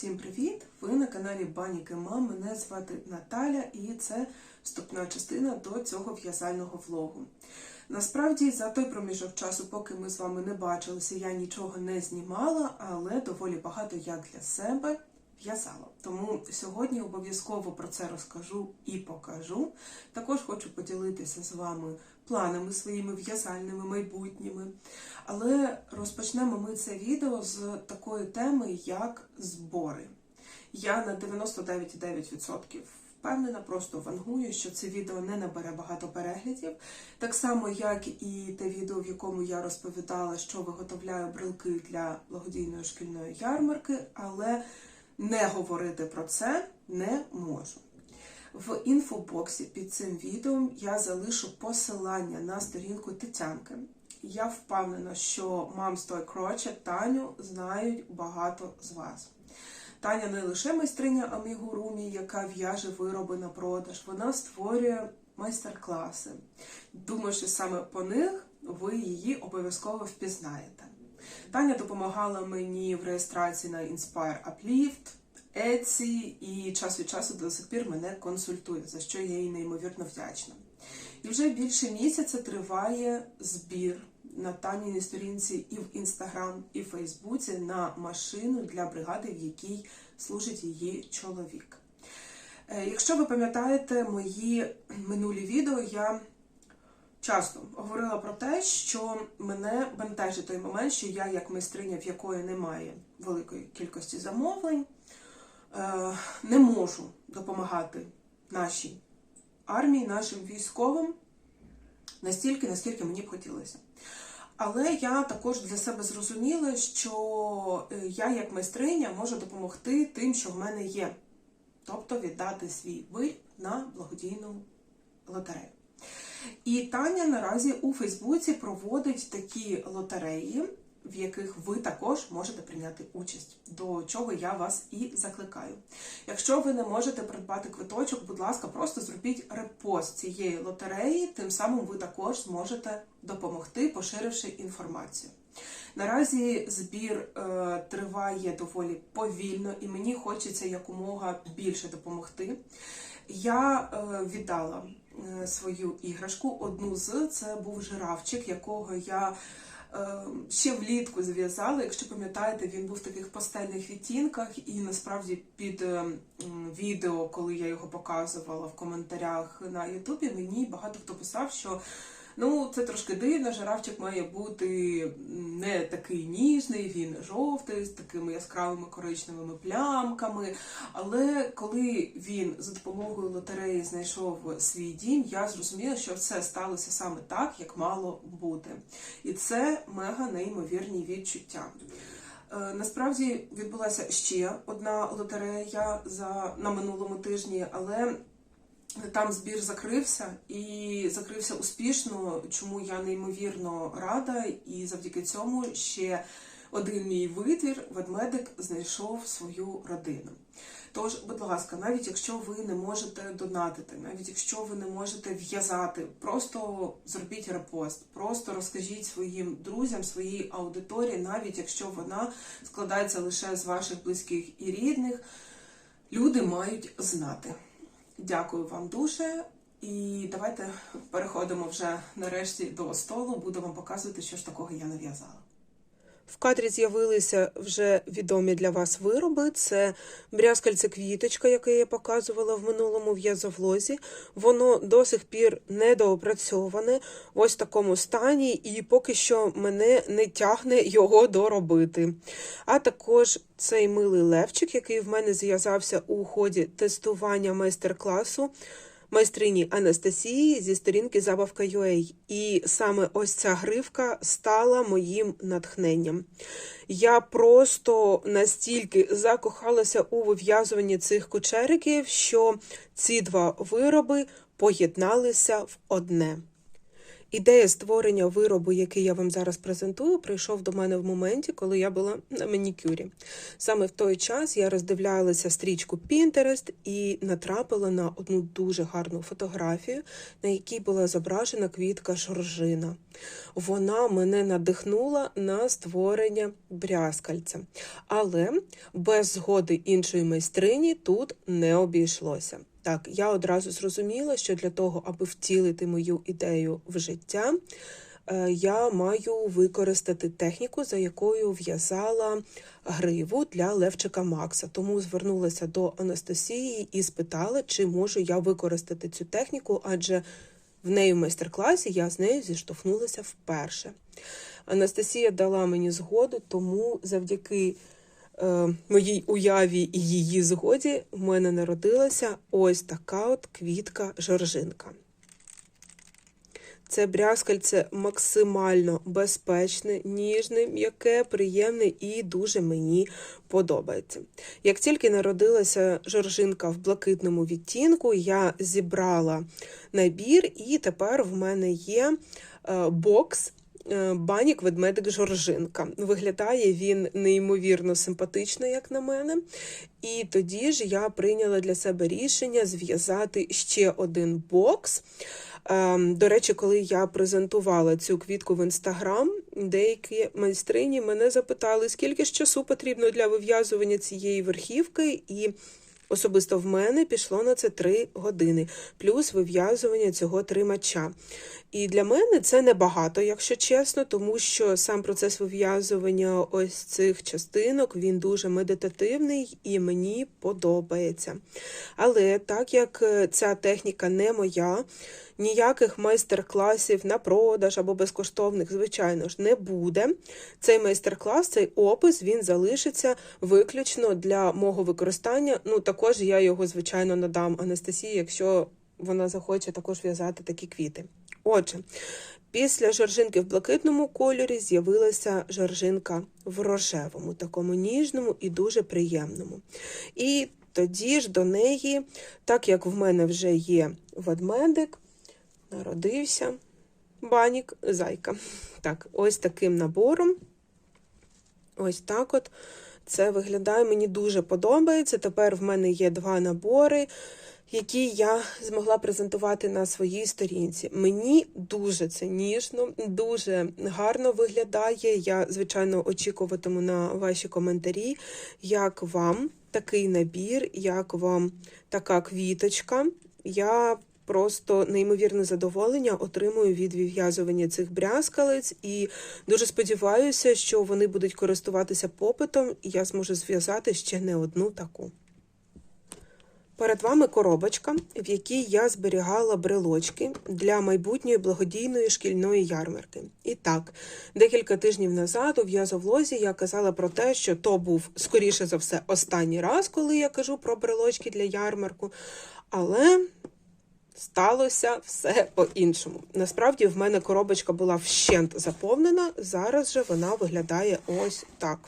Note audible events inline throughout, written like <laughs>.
Всім привіт! Ви на каналі Баніки Мам. Мене звати Наталя, і це вступна частина до цього в'язального влогу. Насправді, за той проміжок часу, поки ми з вами не бачилися, я нічого не знімала, але доволі багато я для себе в'язала. Тому сьогодні обов'язково про це розкажу і покажу. Також хочу поділитися з вами планами своїми в'язальними майбутніми. Але розпочнемо ми це відео з такої теми, як збори. Я на 99,9% впевнена, просто вангую, що це відео не набере багато переглядів. Так само, як і те відео, в якому я розповідала, що виготовляю брелки для благодійної шкільної ярмарки, але не говорити про це не можу. В інфобоксі під цим відео я залишу посилання на сторінку Тетянки. Я впевнена, що мам Той Кроче Таню знають багато з вас. Таня не лише майстриня амігурумі, яка в'яже вироби на продаж, вона створює майстер-класи. Думаю, що саме по них ви її обов'язково впізнаєте. Таня допомагала мені в реєстрації на Inspire Uplift, Etsy і час від часу до сих пір мене консультує, за що я їй неймовірно вдячна. І вже більше місяця триває збір на Таніній сторінці і в Інстаграм, і в Фейсбуці на машину для бригади, в якій служить її чоловік. Е, Якщо ви пам'ятаєте мої минулі відео, я часто говорила про те, що мене бентежить той момент, що я, як майстриня, в якої немає великої кількості замовлень, не можу допомагати нашій армії, нашим військовим настільки, наскільки мені б хотілося. Але я також для себе зрозуміла, що е, я, як майстриня, можу допомогти тим, що в мене є. Тобто віддати свій виріб на благодійну лотерею. І Таня наразі у Фейсбуці проводить такі лотереї, в яких ви також можете прийняти участь, до чого я вас і закликаю. Якщо ви не можете придбати квиточок, будь ласка, просто зробіть репост цієї лотереї, тим самим ви також зможете допомогти, поширивши інформацію. Наразі збір е, триває доволі повільно, і мені хочеться якомога більше допомогти. Я е, віддала е, свою іграшку. Одну з це був жирафчик, якого я ще влітку зв'язали. Якщо пам'ятаєте, він був в таких пастельних відтінках, і насправді під е, відео, коли я його показувала в коментарях на Ютубі, мені багато хто писав, що. Ну, це трошки дивно, жирафчик має бути не такий ніжний, він жовтий, з такими яскравими коричневими плямками. Але коли він за допомогою лотереї знайшов свій дім, я зрозуміла, що все сталося саме так, як мало бути. І це мега неймовірні відчуття. Е, Насправді відбулася ще одна лотерея за на минулому тижні, але там збір закрився і закрився успішно, чому я неймовірно рада, і завдяки цьому ще один мій витвір, ведмедик, знайшов свою родину. Тож, будь ласка, навіть якщо ви не можете донатити, навіть якщо ви не можете в'язати, просто зробіть репост, просто розкажіть своїм друзям, своїй аудиторії, навіть якщо вона складається лише з ваших близьких і рідних, люди мають знати. Дякую вам дуже. І давайте переходимо вже нарешті до столу. Буду вам показувати, що ж такого я нав'язала. В кадрі з'явилися вже відомі для вас вироби. Це брязкальце квіточка, яке я показувала в минулому в'язовлозі. Воно до сих пір недоопрацьоване в ось такому стані, і поки що мене не тягне його доробити. А також цей милий левчик, який в мене зв'язався у ході тестування майстер-класу майстрині Анастасії зі сторінки Забавка.ua. І саме ось ця гривка стала моїм натхненням. Я просто настільки закохалася у вив'язуванні цих кучериків, що ці два вироби поєдналися в одне. Ідея створення виробу, який я вам зараз презентую, прийшов до мене в моменті, коли я була на манікюрі. Саме в той час я роздивлялася стрічку Pinterest і натрапила на одну дуже гарну фотографію, на якій була зображена квітка жоржина. Вона мене надихнула на створення брязкальця. Але без згоди іншої майстрині тут не обійшлося. Так, я одразу зрозуміла, що для того, аби втілити мою ідею в життя, е, я маю використати техніку, за якою в'язала гриву для Левчика Макса. Тому звернулася до Анастасії і спитала, чи можу я використати цю техніку, адже в неї в майстер-класі я з нею зіштовхнулася вперше. Анастасія дала мені згоду, тому завдяки моїй уяві і її згоді в мене народилася ось така от квітка жоржинка. Це брязкальце максимально безпечне, ніжне, м'яке, приємне і дуже мені подобається. Як тільки народилася жоржинка в блакитному відтінку, я зібрала набір, і тепер в мене є е, бокс. Е, Банік ведмедик Жоржинка. Виглядає він неймовірно симпатично, як на мене. І тоді ж я прийняла для себе рішення зв'язати ще один бокс. Ем, До речі, коли я презентувала цю квітку в інстаграм, деякі майстрині мене запитали, скільки ж часу потрібно для вив'язування цієї верхівки, і особисто в мене пішло на це 3 години, плюс вив'язування цього тримача. І для мене це небагато, якщо чесно, тому що сам процес вив'язування ось цих частинок він дуже медитативний і мені подобається. Але так як е, ця техніка не моя, ніяких майстер-класів на продаж або безкоштовних, звичайно ж, не буде. Цей майстер-клас, цей опис, він залишиться виключно для мого використання. Ну, також я його, звичайно, надам Анастасії, якщо вона захоче також в'язати такі квіти. Отже, після жоржинки в блакитному кольорі з'явилася жоржинка в рожевому, такому ніжному і дуже приємному. І тоді ж до неї, так як в мене вже є ведмедик, народився банік зайка. Так, ось таким набором. Ось так от це виглядає. Мені дуже подобається. Тепер в мене є два набори, які я змогла презентувати на своїй сторінці. Мені дуже це ніжно, дуже гарно виглядає. Я, звичайно, очікуватиму на ваші коментарі, як вам такий набір, як вам така квіточка. Я Просто неймовірне задоволення отримую від вив'язування цих брязкалиць, і дуже сподіваюся, що вони будуть користуватися попитом, і я зможу зв'язати ще не одну таку. Перед вами коробочка, в якій я зберігала брелочки для майбутньої благодійної шкільної ярмарки. І так, декілька тижнів назад у в'язовлозі я казала про те, що то був, скоріше за все, останній раз, коли я кажу про брелочки для ярмарку. Але сталося все по-іншому. Насправді, в мене коробочка була вщент заповнена, зараз же вона виглядає ось так.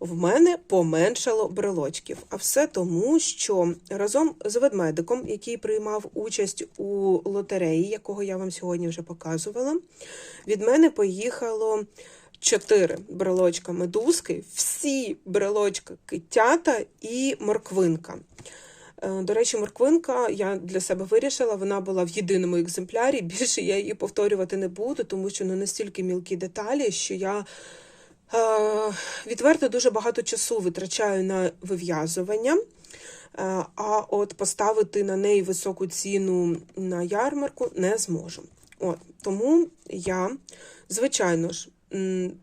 В мене поменшало брелочків, а все тому, що разом з ведмедиком, який приймав участь у лотереї, якого я вам сьогодні вже показувала, від мене поїхало чотири брелочка медузки, всі брелочка китята і морквинка. Е, До речі, морквинка я для себе вирішила, вона була в єдиному екземплярі. <laughs> Більше я її повторювати не буду, тому що ну настільки мілкі деталі, що я відверто дуже багато часу витрачаю на вив'язування. Е, А от поставити на неї високу ціну на ярмарку не зможу. От тому я, звичайно ж,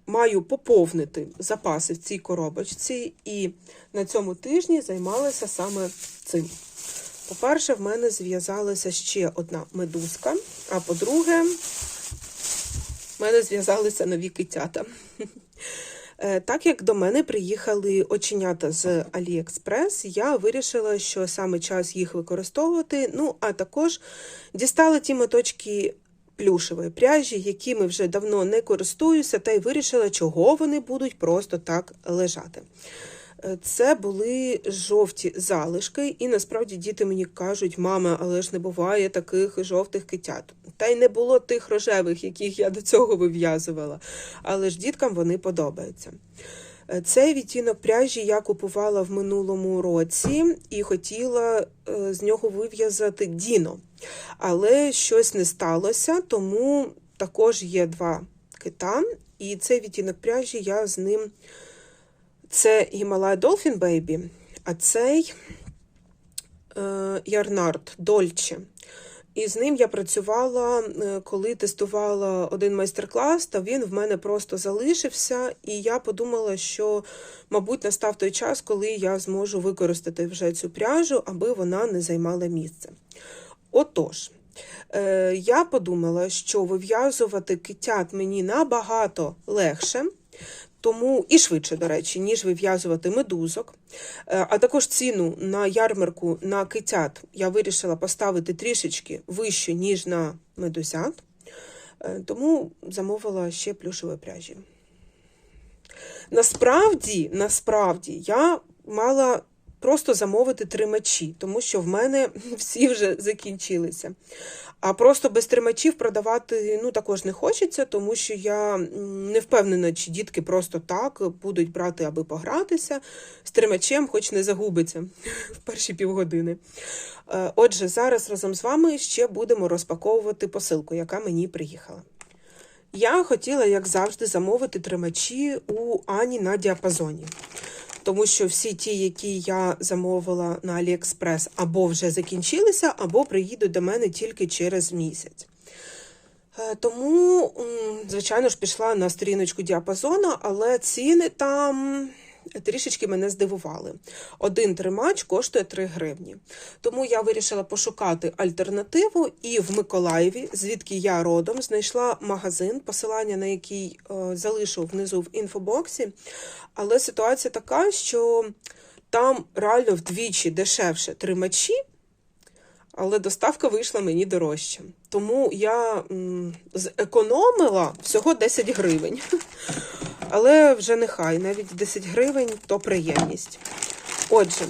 маю поповнити запаси в цій коробочці, і на цьому тижні займалася саме цим. По-перше, в мене зв'язалася ще одна медузка, а по-друге, в мене зв'язалися нові китята. <laughs> Е, Так як до мене приїхали оченята з Аліекспрес, я вирішила, що саме час їх використовувати. Ну, а також дістала ті моточки плюшевої пряжі, якими вже давно не користуюся, та й вирішила, чого вони будуть просто так лежати. Це були жовті залишки, і насправді діти мені кажуть, мама, але ж не буває таких жовтих китят. Та й не було тих рожевих, яких я до цього вив'язувала. Але ж діткам вони подобаються. Е, Цей відтінок пряжі я купувала в минулому році і хотіла е, з нього вив'язати Діно. Але щось не сталося, тому також є два кита. І цей відтінок пряжі я з ним. Це Himalaya Dolphin Baby, а цей е, Ярнард Дольче. І з ним я працювала, е, коли тестувала один майстер-клас, та він в мене просто залишився, і я подумала, що, мабуть, настав той час, коли я зможу використати вже цю пряжу, аби вона не займала місце. Отож, е, я подумала, що вив'язувати китят мені набагато легше. Тому і швидше, до речі, ніж вив'язувати медузок. Е, А також ціну на ярмарку на китят я вирішила поставити трішечки вищу, ніж на медузят. Е, Тому замовила ще плюшові пряжі. Насправді, насправді, я мала просто замовити тримачі, тому що в мене <laughs> всі вже закінчилися. А просто без тримачів продавати ну, також не хочеться, тому що я не впевнена, чи дітки просто так будуть брати, аби погратися. З тримачем, хоч не загубиться <laughs> в перші півгодини. Е, Отже, зараз разом з вами ще будемо розпаковувати посилку, яка мені приїхала. Я хотіла, як завжди, замовити тримачі у Ані на діапазоні. Тому що всі ті, які я замовила на AliExpress, або вже закінчилися, або приїдуть до мене тільки через місяць. Е, Тому, звичайно ж, пішла на сторіночку діапазона, але ціни там трішечки мене здивували. Один тримач коштує 3 гривні. Тому я вирішила пошукати альтернативу і в Миколаєві, звідки я родом, знайшла магазин, посилання на який е, залишу внизу в інфобоксі. Але ситуація така, що там реально вдвічі дешевше тримачі, але доставка вийшла мені дорожче. Тому я зекономила всього 10 гривень. Але вже нехай, навіть 10 гривень то приємність. Отже,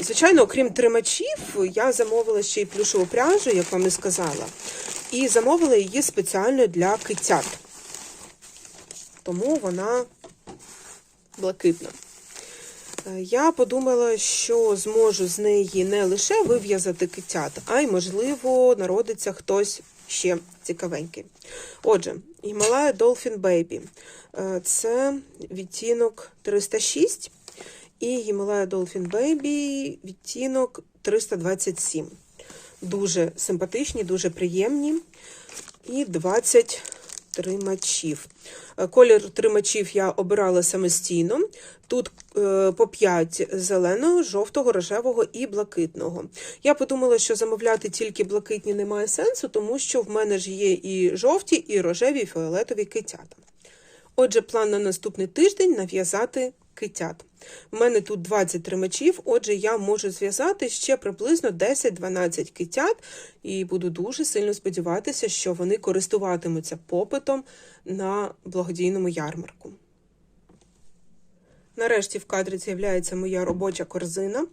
звичайно, окрім тримачів, я замовила ще й плюшову пряжу, як вам і сказала, і замовила її спеціально для китят. Тому вона блакитна. Е, Я подумала, що зможу з неї не лише вив'язати китят, а й, можливо, народиться хтось ще цікавенький. Отже, Гімалая Dolphin Baby. Е, Це відтінок 306 і Гімалая Dolphin Baby відтінок 327. Дуже симпатичні, дуже приємні. І 20 тримачів. Е, Колір тримачів я обирала самостійно. Тут е, по 5 зеленого, жовтого, рожевого і блакитного. Я подумала, що замовляти тільки блакитні немає сенсу, тому що в мене ж є і жовті, і рожеві, і фіолетові китята. Отже, план на наступний тиждень нав'язати китят. У мене тут 20 тримачів, отже, я можу зв'язати ще приблизно 10-12 китят, і буду дуже сильно сподіватися, що вони користуватимуться попитом на благодійному ярмарку. Нарешті в кадрі з'являється моя робоча корзина.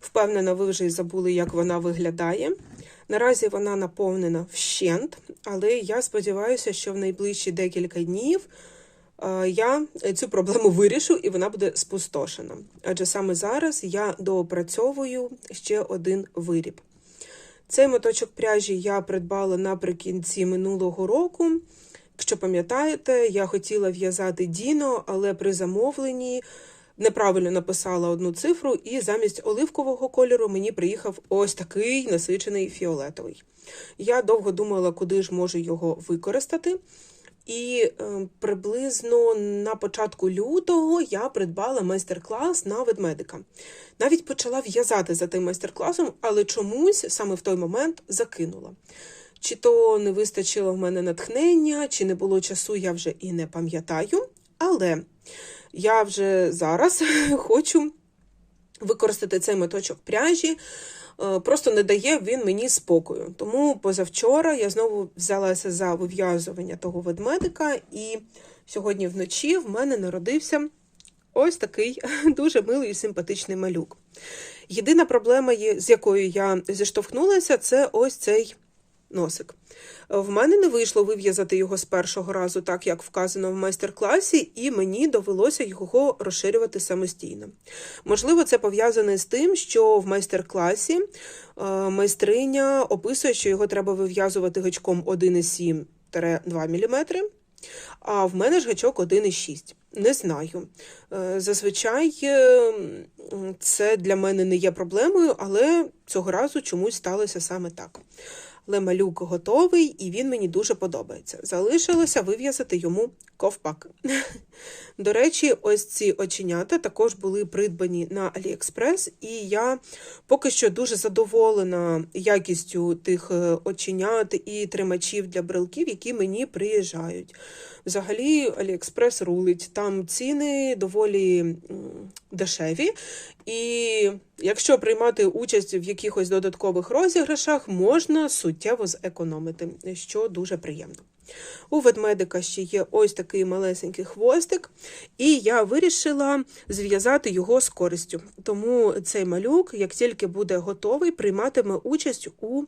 Впевнена, ви вже й забули, як вона виглядає. Наразі вона наповнена вщент, але я сподіваюся, що в найближчі декілька днів я цю проблему вирішу і вона буде спустошена. Адже саме зараз я доопрацьовую ще один виріб. Цей моточок пряжі я придбала наприкінці минулого року. Якщо пам'ятаєте, я хотіла в'язати Діно, але при замовленні неправильно написала одну цифру, і замість оливкового кольору мені приїхав ось такий насичений фіолетовий. Я довго думала, куди ж можу його використати. І е, приблизно на початку лютого я придбала майстер-клас на ведмедика. Навіть почала в'язати за тим майстер-класом, але чомусь саме в той момент закинула. Чи то не вистачило в мене натхнення, чи не було часу, я вже і не пам'ятаю. Але я вже зараз <laughs> хочу використати цей моточок пряжі. Е, Просто не дає він мені спокою. Тому позавчора я знову взялася за вив'язування того ведмедика, і сьогодні вночі в мене народився ось такий <laughs> дуже милий і симпатичний малюк. Єдина проблема, з якою я зіштовхнулася, це ось цей носик. В мене не вийшло вив'язати його з першого разу, так як вказано в майстер-класі, і мені довелося його розширювати самостійно. Можливо, це пов'язане з тим, що в майстер-класі е, майстриня описує, що його треба вив'язувати гачком 1,7-2 мм, а в мене ж гачок 1,6. Не знаю. Е, Зазвичай е, це для мене не є проблемою, але цього разу чомусь сталося саме так. Але малюк готовий і він мені дуже подобається. Залишилося вив'язати йому ковпак. <laughs> До речі, ось ці оченята також були придбані на AliExpress, і я поки що дуже задоволена якістю тих е, оченят і тримачів для брелків, які мені приїжджають. Взагалі, AliExpress рулить. Там ціни доволі дешеві. І якщо приймати участь в якихось додаткових розіграшах, можна суттєво зекономити, що дуже приємно. У ведмедика ще є ось такий малесенький хвостик, і я вирішила зв'язати його з користю. Тому цей малюк, як тільки буде готовий, прийматиме участь у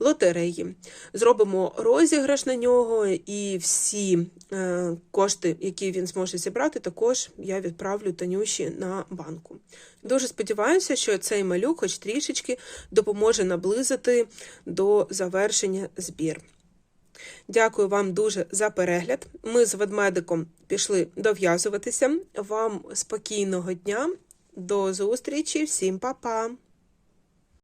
лотереї. Зробимо розіграш на нього, і всі е, кошти, які він зможе зібрати, також я відправлю Танюші на банку. Дуже сподіваюся, що цей малюк, хоч трішечки, допоможе наблизити до завершення збір. Дякую вам дуже за перегляд. Ми з ведмедиком пішли дов'язуватися. Вам спокійного дня. До зустрічі, всім па-па!